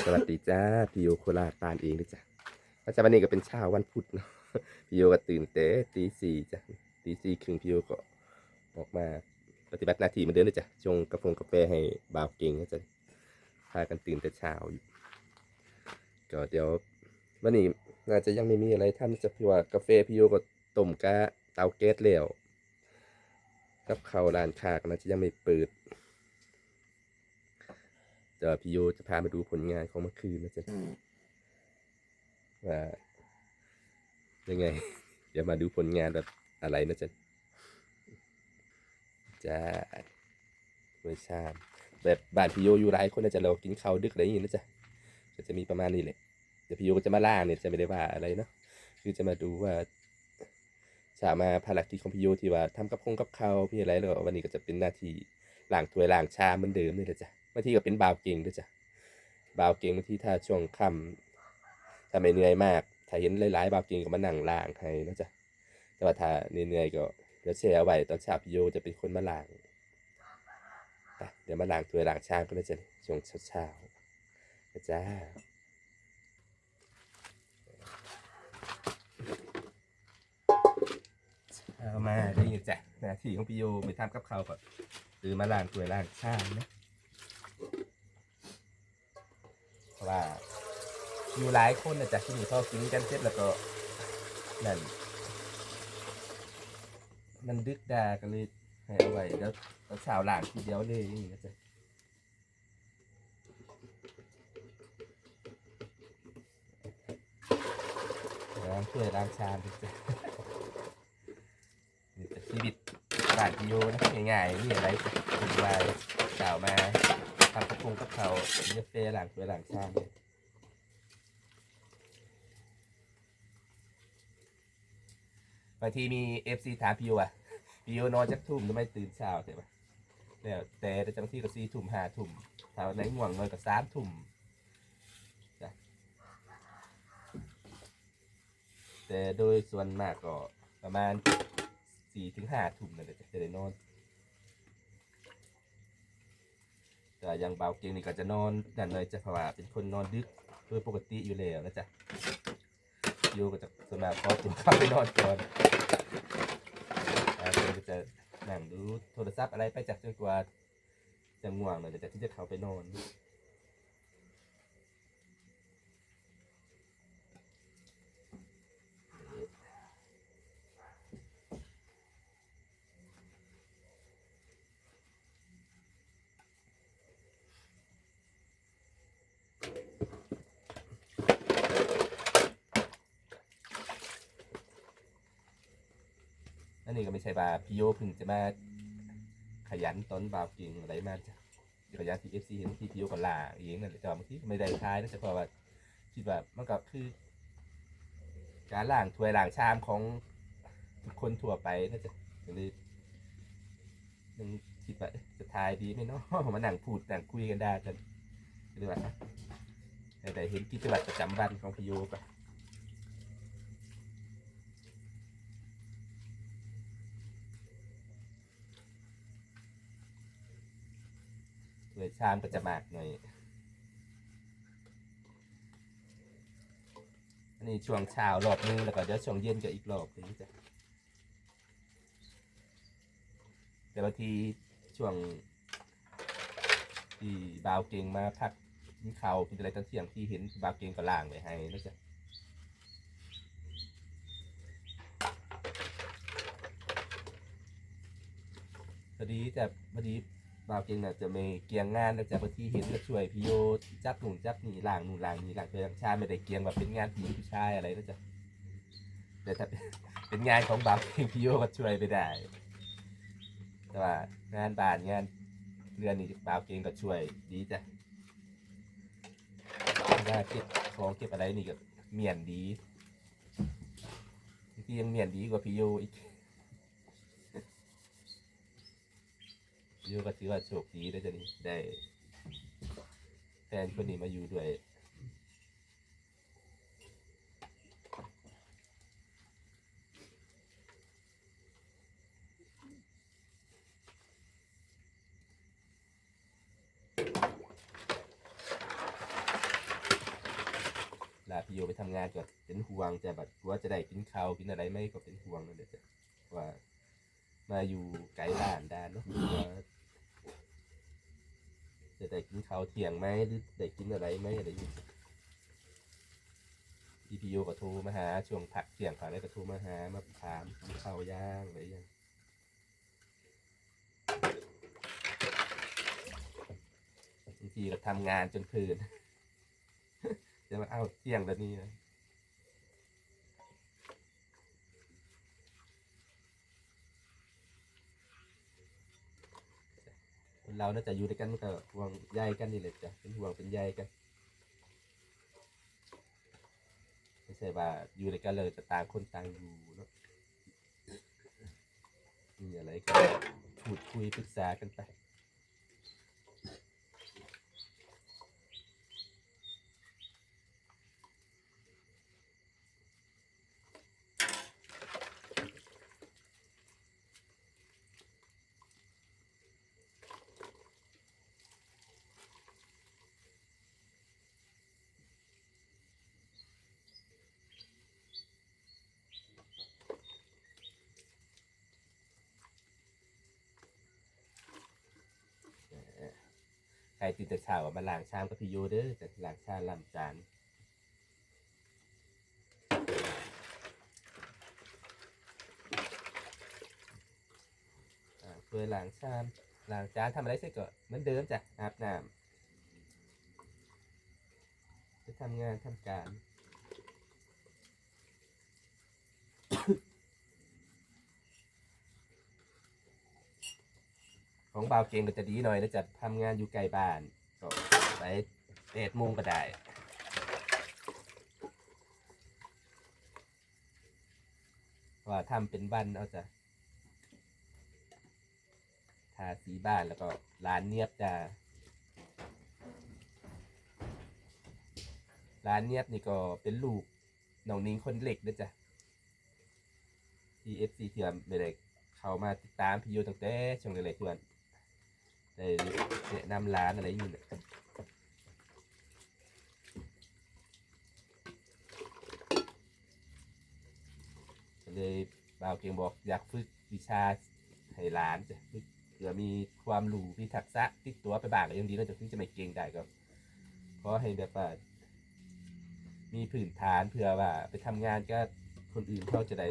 สวัสดีจ้าพี่โยโคราชปานเองนะจ๊ะปัจจุบันนี้ก็เป็นเช้าวันพุธเนาะพี่โยก็ตื่นแต่ตีสี่จ้ะตีสี่ครึ่งพี่โยก็ออกมาปฏิบัติหน้าที่เหมือนเดิมเลยจ้ะชงกาแฟกาแฟให้บ่าวเก่งนะจ๊ะพากันตื่นแต่เช้าอยู่ก็เดี๋ยววันนี้น่าจะยังไม่มีอะไรท่านจะพี่ว่ากาแฟพี่โยก็ต้มกะเตาแก๊สแล้วกับเขาร้านค้าก็น่าจะยังไม่เปิด เดี๋ยวพี่โยจะพามาดูผลงานของเมื่อคืนนะจ๊ะว่ายังไง เดี๋ยวมาดูผลงานแบบอะไรนะจ๊ะจ้าเวอร์ชามแบบบ้านพี่โยอยู่หลายคนนะจ๊ะเรากินข้าวดึกอะไรอย่างนี้นะจ๊ะก็จะมีประมาณนี้แหละเดี๋ยวพี่โยก็จะมาล่างเนี่ยจะไม่ได้ว่าอะไรเนาะคือจะมาดูว่าสามาภารกิจของพี่โยที่ว่าทำกับคงกับข้าวพี่อะไรแล้วก็วันนี้ก็จะเป็นหน้าที่ล้างถ้วยล้างชามเหมือนเดิมนี่แหละจ้ะ บางทีก็เป็นบาวเก่งด้วยจ้ะบาวเก่งบางทีถ้าช่วงค่ำถ้าไม่เหนื่อยมาก ถ้าเห็นหลายๆบาวเก่งก็มานั่งล้างให้นะจ๊ะแต่ว่าถ้าเหนื่อยๆก็เดี๋ยวแชร์เอาไว้ตอนเช้าพี่โยจะเป็นคนมาล้างเดี๋ยวมาล้างถ้วยล้างชามก็ได้จ้ะช่วงเช้าๆนะจ้าเอามาได้ยินจ้ะหน้าที่ของพี่โยไปทำกับข้าวก่อนหรือมาล้างถ้วยล้างชามนะ เพราะ ว่า อยู่หลายคนนะจ๊ะที่นี่เขากินกันเสร็จแล้วก็นั่นมันดึกดากันเลยให้เอาไว้แล้วตอนเช้าล้างทีเดียวเลยอย่างนี้นะจ๊ะล้างถ้วยล้างชามนะจ๊ะนี่จะชีวิตบ้านพี่โยนะง่ายๆนี่อะไรจะสบายเช้ามา ทำกระพงกับเขาเยอะเฟหลังตัวหลังชามเลยบางทีมีเอฟซีถามพี่โยอะพี่โนอนจักทุ่มทำไมตื่นเช้าใช่ปะแล้วแต่แต่บางที่ก็สี่ทุ่มห้าทุ่มถ้าวันไหนง่วงนอนก็สามทุ่มแต่โดยส่วนมากก็ประมาณสี่ถึงห้าทุ่มนั่นแหละจะได้นอน แต่อย่างเบาเกียงนี่ก็จะนอนนั่นเลยจะเพราะว่าเป็นคนนอนดึกโดยปกติอยู่แล้วนะจ๊ะโย่ก็จะสมากพอตัวข้าไปนอนก่อนอ่าเพิ่นก็จะนั่งดูโทรศัพท์อะไรไปจากจนกว่าจะง่วงเลยแต่ที่จะเข้าไปนอน นนี้ก็ไม่ใช่บาพี่โยเพึ่งจะมาขยันต้นบาวเก่งอะไรมาจ้ะขยันที่เอฟซีเห็นที่พี่โยก็ลาเองนั่นแหละแต่ว่าบางทีไม่ได้ท้ายนะแต่เพราะว่าคิดว่ามันก็คือ การล้างถ้วยล้างชามของคนทั่วไปนะจ๊ะก็เลยยังคิดว่าจะทายดีไหมเนาะมานั่งพูดนั่งคุยกันได้กันหรือว่าแต่เห็นกิจวัตรประจำวันของพี่โยไป เลยชามก็จะมากหน่อยอันนี้ช่วงเช้ารอบนึงแล้วก็เดี๋ยวช่วงเย็นก็อีกรอบหนึงจ้ะแต่บางทีช่วงที่บาวเก่งมาพักกินข้าวกินอะไรตอนเที่ยงที่เห็นบาวเก่งก็ล่างไว้ให้นะจ๊ะพอดีจะพอดี บาวเก่งน่ะจะไม่เกียงงานแต่จะบางทีเห็นก็ช่วยพี่โยจับหนุนจับหนีล่างหนุนล่างหนีล่างเป็นชายไม่ได้เกียงแบบเป็นงานผู้หญิงผู้ชายอะไรนะจ๊ะแต่ถ้าเป็นงานของบาวเก่งพี่โยก็ช่วยไปได้ แต่ว่างานบานงานเรือนนี่บ่าวเก่งก็ช่วยดีจ้ะงานเก็บของเก็บอะไรนี่ก็เมียนดีที่ยังเมียนดีกว่าพี่โยอีก ยูก็ถือว่าโชคดีได้จะนี่ได้ แฟนคนนี้มาอยู่ด้วยลาพี่โยไปทำงานก็เป็นห่วงแต่แบบว่าจะได้กินข้าวกินอะไรไหมก็เป็นห่วงนั่นแหละจ้ะว่ามาอยู่ไกลบ้านด้านเนาะว่าจะ ได้กินข้าวเที่ยงไหมหรือได้กินอะไรไหมอะไรอย่างนี้อีพี่โยก็โทรมาหาช่วงผักเที่ยงค่ะแล้วก็โทรมาหามาถามกินข้าวย่างอะไรอย่างบางทีก็ทำงานจนเพลินจะมาเอาเที่ยงแล้วนี้นะ คนเราน่าจะอยู่ด้วยกันก็ห่วงใยกันนี่แหละจ้ะเป็นห่วงเป็นใยกันไม่ใช่ว่าอยู่ด้วยกันเลยจะต่างคนต่างอยู่เนาะมีอะไรก็พูดคุยปรึกษากันไป รตื่นแต่เช้ามาล้างชามกับพี่โยเด้อจะล้างชามล้างจานเพื่อล้างชามล้างจานทำอะไรเสร็จก็เหมือนเดิมจ้ะอาบน้ำจะทำงานทำการ ของบ่าวเก่งก็จะดีหน่อยนะจะทำงานอยู่ไกลบ้านก็ไปแปดโมงก็ได้ว่าทำเป็นบ้านเอาจะทาสีบ้านแล้วก็ร้านเนียบจะร้านเนียบนี่ก็เป็นลูกน้องนิ้งคนเล็กนะจ๊ะ TFC เทียมไม่ได้เข้ามาติดตามพี่โยตั้งแต่ช่วงเล็กๆเพื่อน ได้แนะนำร้านอะไรอยู่เนี่ยเลยบ่าวเก่งบอกอยากฝึกวิชาให้ร้านจะฝึกเผื่อมีความรู้มีทักษะติดตัวไปบ้างก็ยังดีนะจะถึงจะไม่เก่งได้ก็ขอให้แบบว่ามีพื้นฐานเผื่อว่าไปทำงานก็คนอื่นเขาจะได้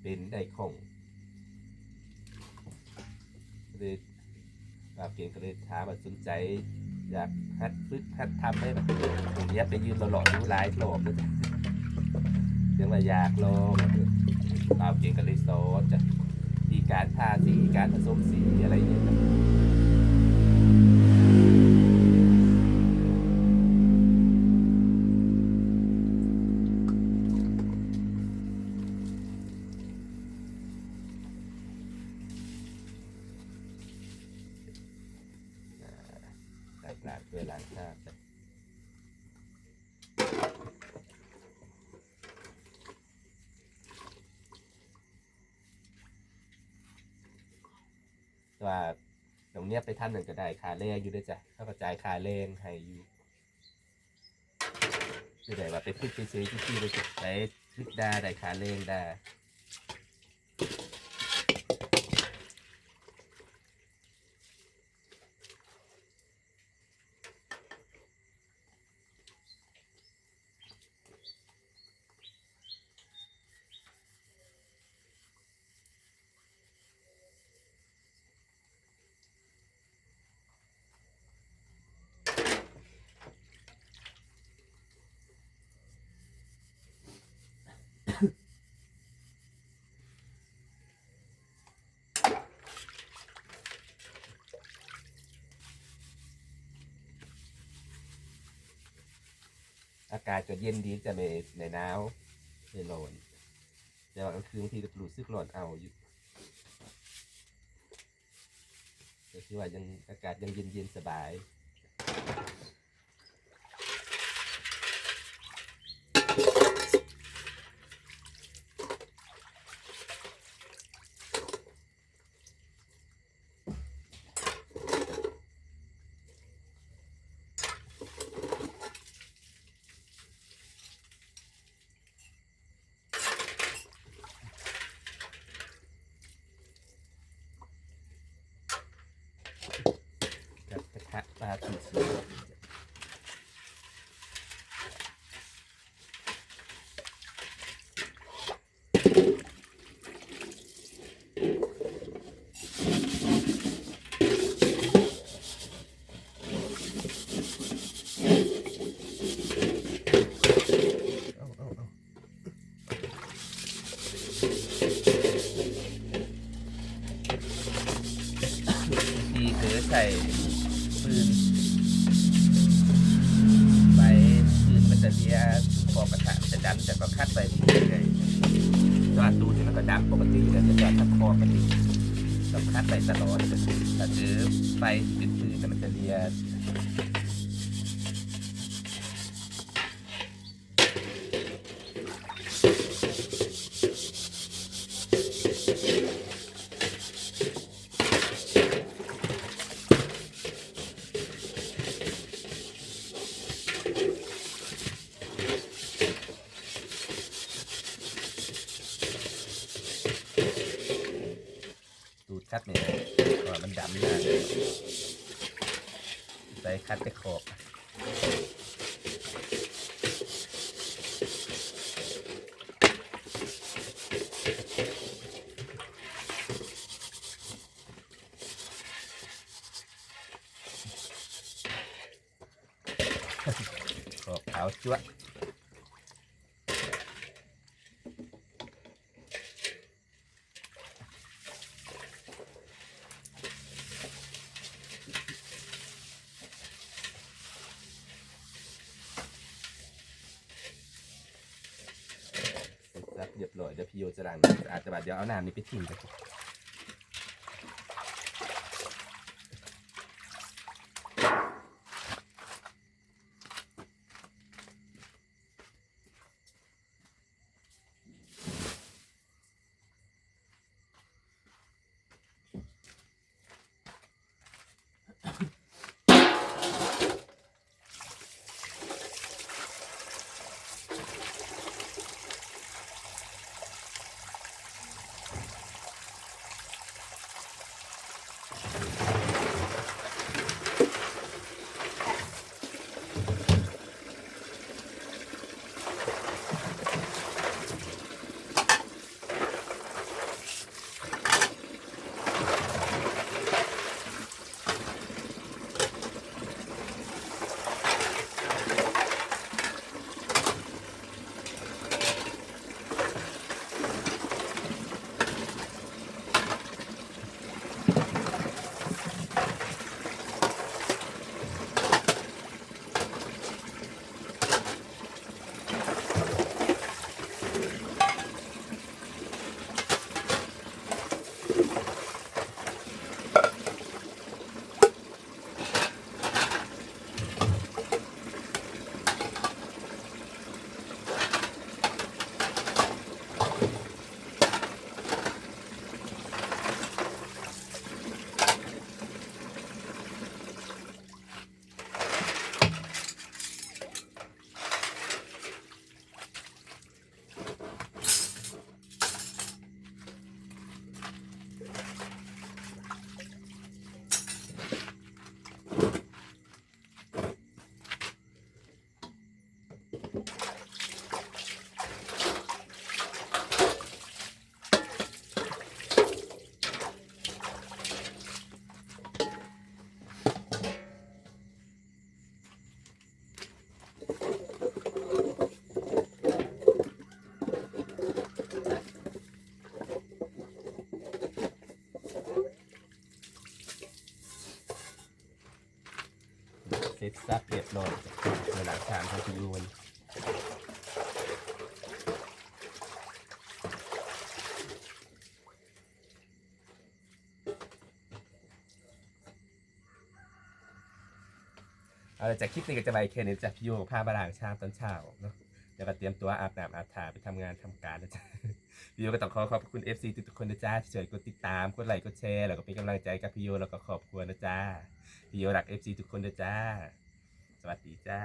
เป็นได้คล่องเลย บาวเก่งก็เลยถามว่าสนใจอยากหัดฝึกหัดทำได้แบบผมเนี้ยไปยืนหล่อๆดูลายโลบเลยจ้ะเรื่องว่าอยากลองเราวเก่งก็เลยสอนจ้ะมีการทาสีการผสมสีอะไรอย่างเงี้ยางคราบจ้ะแต่ว่าตรงเนี้ยไปท่านหนึ่งก็ได้คาแรงอยู่ด้วยจ้ะเขากระจายคาแรงให้อยู่คือได้ว่าไปพึ่งไปซื้อที่ที่เลยจ้ะไปพึ่งด้ได้คาแรงได้ อากาศจะเย็นดีจะไม่ในหนาวไม่ร้อนแต่ว่ากลางคืนบางทีจะรู้สึกร้อนเอาอยู่แต่ที่ว่ายังอากาศยังเย็นเย็นสบาย ขี้เสือเอาเอาเอาทีคือใส่ปืน ไปปืนมันจะเทียคอกระถางจะดันแต่ก็คัดไปเรื่อยาดูที่มันก็ดังปกติแล้วจะจอดทับคอมันดีสำคัดไปตลอดแต่ถือไฟที่เป็นปืนแต่มันจะเรีย คัดเนี่ยก็มันดำหน้าเลยใส่คัดไปขอบขอบขาวจั๊วะ เสร็จสับ เรียบร้อยเดี๋ยวพี่โยจะล้างน้ำสะอาดแต่บัดเดี๋ยวเอาน้ำนี้ไปทิ้งกัน เสร็จสับเรียบร้อยเวหลังชามของพี่โยนเอาละจากคลิปนี้ก็จะไปแค่นี้จากพี่โยพามาล้างชามตอนเช้าเนาะเดี๋ยวก็เตรียมตัวอาบน้ำอาบถ่าไปทำงานทำการนะจ๊ะพี่โยก็ต้องขอขอบคุณ FC ทุกคนนะจ๊ะที่ช่วยกดติดตามกดไลค์กดแชร์แล้วก็เป็นกำลังใจกับพี่โยแล้วก็ขอบคุณนะจ๊ะพี่โยรัก FC ทุกคนนะจ๊ะ สวัสดีจ้า